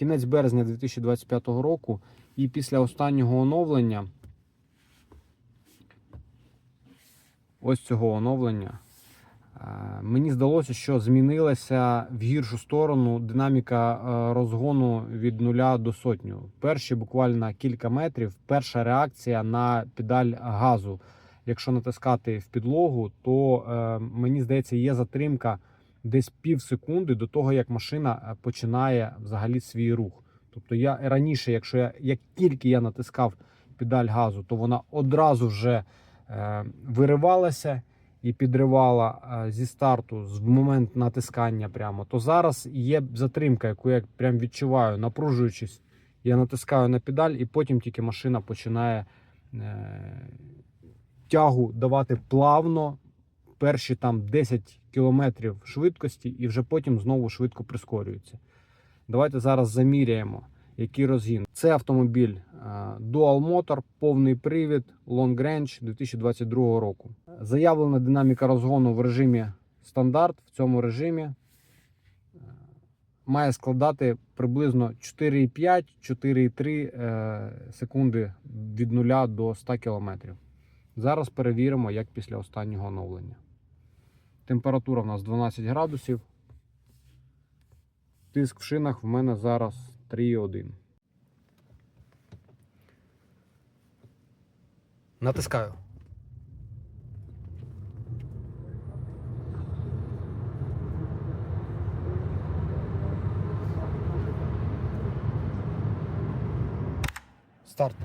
кінець березня 2025 року, і після останнього оновлення, ось цього оновлення, е, мені здалося, що змінилася в гіршу сторону динаміка е, розгону від нуля до сотню. Перші буквально кілька метрів, перша реакція на педаль газу. Якщо натискати в підлогу, то е, мені здається, є затримка десь пів секунди до того, як машина е, починає взагалі свій рух. Тобто я раніше, якщо я як тільки я натискав педаль газу, то вона одразу вже е, виривалася і підривала е, зі старту з- момент натискання прямо. То зараз є затримка, яку я прям відчуваю, напружуючись, я натискаю на педаль, і потім тільки машина починає е, тягу давати плавно. Перші там 10 кілометрів швидкості, і вже потім знову швидко прискорюється. Давайте зараз заміряємо, який розгін. Це автомобіль е, Dual Motor, повний привід, Long Range 2022 року. Заявлена динаміка розгону в режимі стандарт. В цьому режимі е, має складати приблизно 4,5-4,3 е, секунди від 0 до 100 км. Зараз перевіримо, як після останнього оновлення. Температура в нас 12 градусів. Тиск в шинах в мене зараз 3,1. Натискаю. Старт.